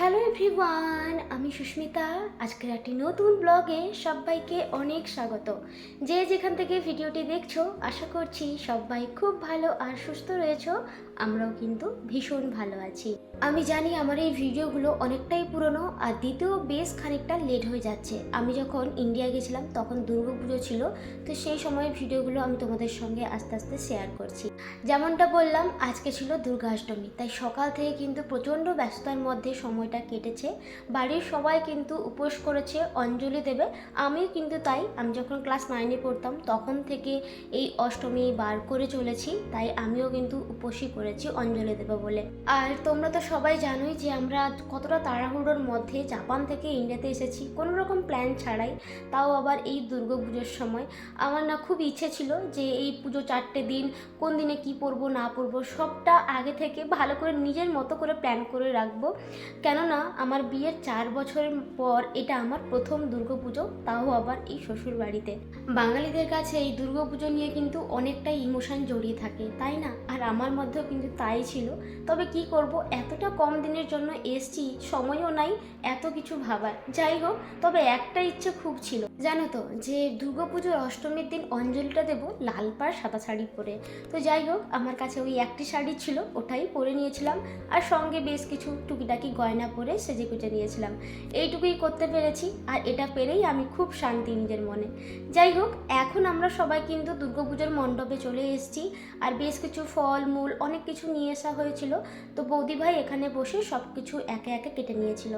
Hello everyone, আমি সুস্মিতা। আজকের একটি নতুন ব্লগে সবাইকে অনেক স্বাগত। যে যেখান থেকে ভিডিওটি দেখছ, আশা করছি সবাই খুব ভালো আর সুস্থ রয়েছো। আমরাও কিন্তু ভীষণ ভালো আছি। আমি জানি আমার এই ভিডিওগুলো অনেকটাই পুরনো আর দ্বিতীয় বেশ খানিকটা লেট হয়ে যাচ্ছে। আমি যখন ইন্ডিয়া গেছিলাম তখন দুর্গাপুজো ছিল, তো সেই সময়ের ভিডিওগুলো আমি তোমাদের সঙ্গে আস্তে আস্তে শেয়ার করছি। যেমনটা বললাম, আজকে ছিল দুর্গাষ্টমী, তাই সকাল থেকে কিন্তু প্রচণ্ড ব্যস্ততার মধ্যে সময়টা কেটেছে। বাড়ির সবাই কিন্তু উপোস করেছে, অঞ্জলি দেবে। আমিও কিন্তু তাই, আমি যখন ক্লাস নাইনে পড়তাম তখন থেকে এই অষ্টমী বার করে চলেছি, তাই আমিও কিন্তু উপোসই করেছি, অঞ্জলি দেবে বলে। আর তোমরা তো সবাই জানোই যে আমরা কতটা তাড়াহুড়োর মধ্যে জাপান থেকে ইন্ডিয়াতে এসেছি, কোনো রকম প্ল্যান ছাড়াই। তাও আবার এই দুর্গা পুজোর সময়। আমার না খুব ইচ্ছে ছিল যে এই পুজো চারটে দিন, কোন দিনে কি পরবো, না পরবো, সবটা আগে থেকে ভালো করে নিজের মতো করে প্ল্যান করে রাখব। কেননা আমার বিয়ের চার বছরের পর এটা আমার প্রথম দুর্গাপুজো তাও আবার এই শ্বশুর বাড়িতে বাঙালিদের কাছে এই দুর্গাপুজো নিয়ে কিন্তু অনেকটাই ইমোশন জড়িয়ে থাকে, তাই না? আর আমার মধ্যেও কিন্তু তাই ছিল। তবে কি করব? এতটা কম দিনের জন্য এসছি, সময়ও নাই, এত কিছু ভাবার। যাই হোক, তবে একটা ইচ্ছে খুব ছিল। জানো তো, যে দুর্গাপুজোর অষ্টমীর দিন অঞ্জলিটা দেবো লাল পাড় সাদা শাড়ি পরে। তো যাই হোক, আমার কাছে ওই একটি শাড়ি ছিল, ওটাই পরে নিয়েছিলাম। আর সঙ্গে বেশ কিছু টুকিটাকি গয়না পরে সেজে গুজে নিয়েছিলাম। এইটুকুই করতে পেরেছি, আর এটা পেরেই আমি খুব শান্তি নিজের মনে। যাই হোক, এখন আমরা সবাই কিন্তু দুর্গাপুজোর মণ্ডপে চলে এসেছি। আর বেশ কিছু ফল, মূল, অনেক কিছু নিয়ে আসা হয়েছিল। তো বৌদি ভাই এখানে বসে সব কিছু একে একে কেটে নিয়েছিল।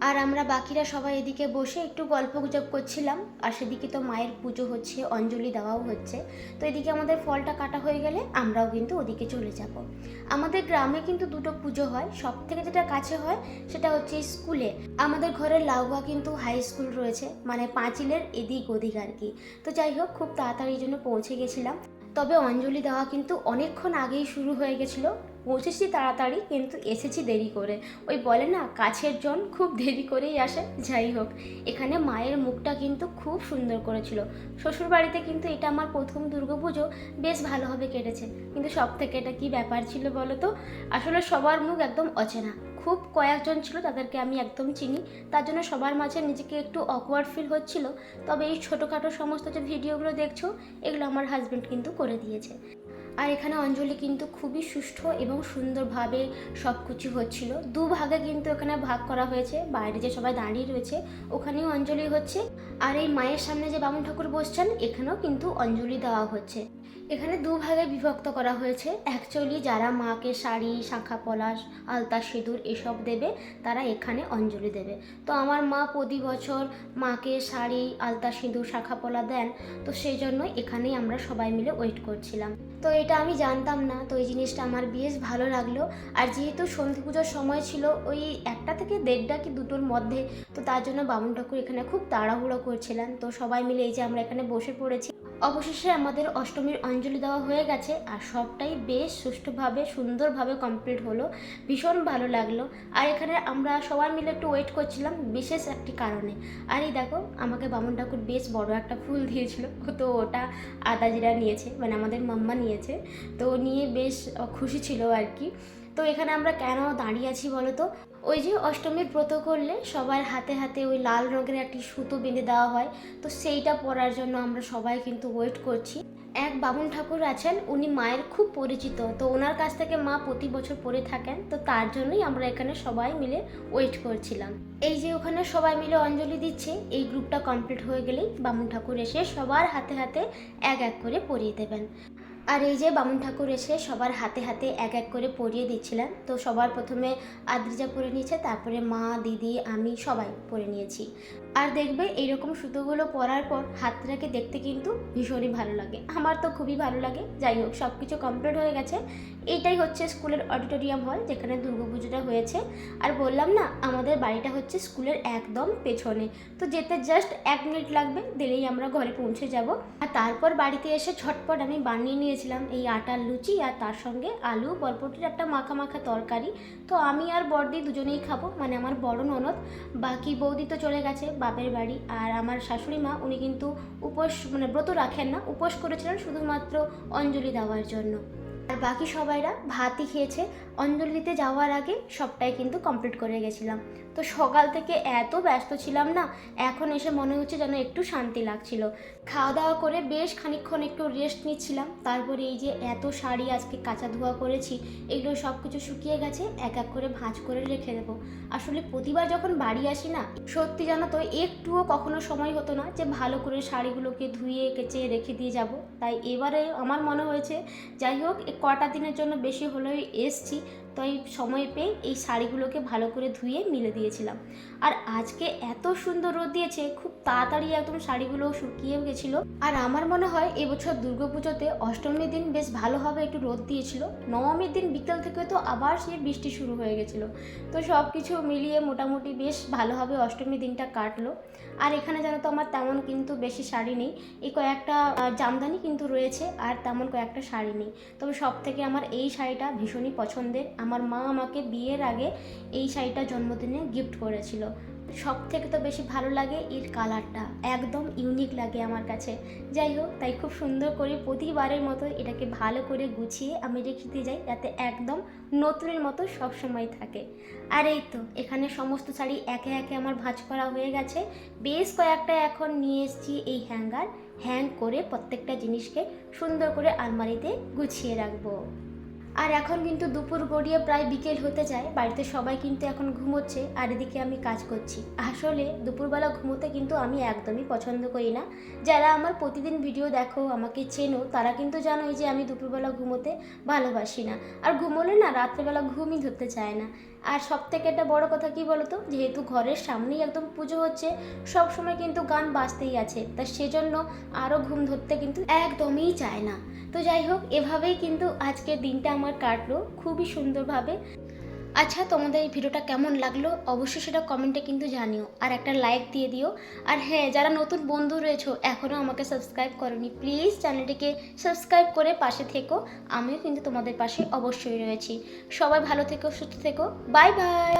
আর আমরা বাকিরা সবাই এদিকে বসে একটু গল্প গুজব করছিলাম। আর সেদিকে তো মায়ের পুজো হচ্ছে, অঞ্জলি দেওয়াও হচ্ছে। তো এদিকে আমাদের ফলটা কাটা হয়ে গেলে আমরাও কিন্তু ওদিকে চলে যাব। আমাদের গ্রামে কিন্তু দুটো পুজো হয়। সব থেকে যেটা কাছে হয় সেটা হচ্ছে স্কুলে। আমাদের ঘরের লাউবা কিন্তু হাই স্কুল রয়েছে। মানে পাঁচিলের এদিক ওদিক আর কি। তো যাই হোক, খুব তাড়াতাড়ি জন্য পৌঁছে গেছিলাম। তবে অঞ্জলি দেওয়া কিন্তু অনেকক্ষণ আগেই শুরু হয়ে গেছিল। পৌঁছেছি তাড়াতাড়ি, কিন্তু এসেছি দেরি করে। ওই বলে না, কাছের জন খুব দেরি করেই আসে। যাই হোক, এখানে মায়ের মুখটা কিন্তু খুব সুন্দর করেছিল। শ্বশুর বাড়িতে কিন্তু এটা আমার প্রথম দুর্গাপুজো, বেশ ভালোভাবে কেটেছে। কিন্তু সব থেকে এটা কি ব্যাপার ছিল বলো তো? আসলে সবার মুখ একদম অচেনা। খুব কয়েকজন ছিল তাদেরকে আমি একদম চিনি। তার জন্য সবার মাঝে নিজেকে একটু অকওয়ার্ড ফিল হচ্ছিল। তবে এই ছোটোখাটো সমস্ত যে ভিডিওগুলো দেখছ, এগুলো আমার হাজব্যান্ড কিন্তু করে দিয়েছে। আর এখানে অঞ্জলি কিন্তু খুবই সুষ্ঠু এবং সুন্দরভাবে সব কিছু হচ্ছিল। দু ভাগে কিন্তু এখানে ভাগ করা হয়েছে। বাইরে যে সবাই দাঁড়িয়ে রয়েছে, ওখানেও অঞ্জলি হচ্ছে। আর এই মায়ের সামনে যে বামুন ঠাকুর বসছেন, এখানেও কিন্তু অঞ্জলি দেওয়া হচ্ছে। এখানে দু ভাগে বিভক্ত করা হয়েছে। অ্যাকচুয়ালি যারা মাকে শাড়ি, শাঁখা, পলাশ, আলতা, সিঁদুর এসব দেবে, তারা এখানে অঞ্জলি দেবে। তো আমার মা প্রতি বছর মাকে শাড়ি, আলতা, সিঁদুর, শাঁখা, পলা দেন, তো সেই জন্য এখানেই আমরা সবাই মিলে ওয়েট করছিলাম। তো এটা আমি জানতাম না, তো এই জিনিসটা আমার বেশ ভালো লাগল। আর যেহেতু সন্ধি পুজোর সময় ছিল, ওই একটা থেকে দেড়টা কি দুটোর মধ্যে, তো তার জন্য বামুন ঠাকুর এখানে খুব তাড়াহুড়ো করছিলেন। তো সবাই মিলে এই যে আমরা এখানে বসে পড়েছি অবশেষে আমাদের অষ্টমীর অঞ্জলি দেওয়া হয়ে গেছে আর সবটাই বেশ সুষ্ঠুভাবে, সুন্দরভাবে কমপ্লিট হলো। ভীষণ ভালো লাগল। আর এখানে আমরা সবাই মিলে একটু ওয়েট করছিলাম বিশেষ একটি কারণে। আর এই দেখো, আমাকে বামুন ঠাকুর বেশ বড় একটা ফুল দিয়েছিল। তো ওটা আদা জিরা নিয়েছে মানে আমাদের মাম্মা নিয়েছে। তো নিয়ে বেশ খুশি ছিল আর কি। তো এখানে আমরা কেন দাঁড়িয়ে আছি বলো তো? ওই যে অষ্টমীর ব্রত করলে সবার হাতে হাতে ওই লাল রঙের একটি সুতো বেঁধে দেওয়া হয়। তো সেইটা পরার জন্য আমরা সবাই কিন্তু ওয়েট করছি। এক বামুন ঠাকুর আছেন, উনি মায়ের খুব পরিচিত। তো ওনার কাছ থেকে মা প্রতি বছর পরে থাকেন, তো তার জন্যই আমরা এখানে সবাই মিলে ওয়েট করছিলাম। এই যে ওখানে সবাই মিলে অঞ্জলি দিচ্ছে, এই গ্রুপটা কমপ্লিট হয়ে গেলেই বামুন ঠাকুর এসে সবার হাতে হাতে এক এক করে পরিয়ে দেবেন। আর এই যে বামুন ঠাকুর এসে সবার হাতে হাতে এক এক করে পরিয়ে দিচ্ছিলেন। তো সবার প্রথমে আদ্রিজা পরে নিয়েছে, তারপরে মা, দিদি, আমি সবাই পরে নিয়েছি। আর দেখবে এইরকম সুতোগুলো পরার পর হাতটাকে দেখতে কিন্তু ভীষণই ভালো লাগে। আমার তো খুবই ভালো লাগে। যাই হোক সব কিছু কমপ্লিট হয়ে গেছে। এইটাই হচ্ছে স্কুলের অডিটোরিয়াম হল যেখানে দুর্গাপুজোটা হয়েছে। আর বললাম না, আমাদের বাড়িটা হচ্ছে স্কুলের একদম পেছনে। তো যেতে জাস্ট এক মিনিট লাগবে, দিলেই আমরা ঘরে পৌঁছে যাব। আর তারপর বাড়িতে এসে ছটপট আমি বানিয়ে নিয়েছিলাম এই আটার লুচি আর তার সঙ্গে আলু। বরবটির একটা মাখা মাখা তরকারি। তো আমি আর বড়দি দুজনেই খাব মানে আমার বড় ননদ। বাকি বৌদি তো চলে গেছে, বাপের বাড়ি। আর আমার শাশুড়ি মা, উনি কিন্তু উপোস মানে ব্রত রাখেন না, উপোস করেছিলেন শুধুমাত্র অঞ্জলি দেওয়ার জন্য। আর বাকি সবাইরা ভাতই খেয়েছে। অঞ্জলিতে যাওয়ার আগে সবটাই কিন্তু কমপ্লিট করে গেছিলাম। তো সকাল থেকে এত ব্যস্ত ছিলাম না, এখন এসে মনে হচ্ছে যেন একটু শান্তি লাগছিল। খাওয়া দাওয়া করে বেশ খানিকক্ষণ একটু রেস্ট নিচ্ছিলাম। তারপরে এই যে এত শাড়ি আজকে কাঁচা ধোয়া করেছি, এগুলো সব কিছু শুকিয়ে গেছে, এক এক করে ভাঁজ করে রেখে দেবো। আসলে প্রতিবার যখন বাড়ি আসি না, সত্যি জানো তো, একটুও কখনো সময় হতো না যে ভালো করে শাড়িগুলোকে ধুয়ে কেচে রেখে দিয়ে যাব। তাই এবারে আমার মনে হয়েছে, যাই হোক কটা দিনের জন্য বেশি হলেই এসছি। তাই সময় পেয়ে এই শাড়িগুলোকে ভালো করে ধুয়ে মিলে দিয়েছিলাম। আর আজকে এত সুন্দর রোদ দিয়েছে, খুব তাড়াতাড়ি একদম শাড়িগুলো শুকিয়েও গেছিল। আর আমার মনে হয় এবছর দুর্গাপুজোতে অষ্টমীর দিন বেশ ভালোভাবে একটু রোদ দিয়েছিল। নবমীর দিন বিকেল থেকে তো আবার সে বৃষ্টি শুরু হয়ে গেছিল। তো সব কিছু মিলিয়ে মোটামুটি বেশ ভালোভাবে অষ্টমীর দিনটা কাটলো। আর এখানে জানো তো আমার তেমন কিন্তু বেশি শাড়ি নেই। এই কয়েকটা জামদানি কিন্তু রয়েছে, আর তেমন কয়েকটা শাড়ি নেই। তবে সব থেকে আমার এই শাড়িটা ভীষণই পছন্দের। আমার মা আমাকে বিয়ের আগে এই শাড়িটা জন্মদিনে গিফট করেছিল। সব থেকে তো বেশি ভালো লাগে এর কালারটা একদম ইউনিক লাগে আমার কাছে। যাই হোক, তাই খুব সুন্দর করে প্রতিবারের মতো এটাকে ভালো করে গুছিয়ে আমি রেখে দিয়ে যাই, যাতে একদম নতুনের মতো সবসময় থাকে। আর এই তো, এখানে সমস্ত শাড়ি একে একে আমার ভাঁজ করা হয়ে গেছে। বেশ কয়েকটা এখন নিয়ে এসেছি এই হ্যাঙ্গার হ্যাং করে প্রত্যেকটা জিনিসকে সুন্দর করে আলমারিতে গুছিয়ে রাখব। আর এখন কিন্তু দুপুর গড়িয়ে প্রায় বিকেল হতে যায়। বাড়িতে সবাই কিন্তু এখন ঘুমোচ্ছে আর এদিকে আমি কাজ করছি। আসলে দুপুরবেলা ঘুমোতে কিন্তু আমি একদমই পছন্দ করি না। যারা আমার প্রতিদিন ভিডিও দেখো, আমাকে চেনো, তারা কিন্তু জানোই যে আমি দুপুরবেলা ঘুমোতে ভালোবাসি না। আর ঘুমোলে না রাত্রেবেলা ঘুমই ধরতে চায় না। আর সব থেকে একটা বড় কথা কি বলতো? যেহেতু ঘরের সামনেই একদম পুজো হচ্ছে সব সময় কিন্তু গান বাজতেই আছে। তা সেজন্য আরও ঘুম ধরতে কিন্তু একদমই চায় না। তো যাই হোক, এভাবেই কিন্তু আজকের দিনটা আমার কাটলো। খুবই সুন্দরভাবে আচ্ছা তোমাদের এই ভিডিওটা কেমন লাগল? অবশ্যই সেটা কমেন্টে কিন্তু জানিও। আর একটা লাইক দিয়ে দিও। আর হ্যাঁ যারা নতুন বন্ধু রয়েছো এখনও আমাকে সাবস্ক্রাইব করনি প্লিজ চ্যানেলটিকে সাবস্ক্রাইব করে পাশে থেকো। আমিও কিন্তু তোমাদের পাশে অবশ্যই রয়েছি। সবাই ভালো থেকো, সুস্থ থেকো। Bye bye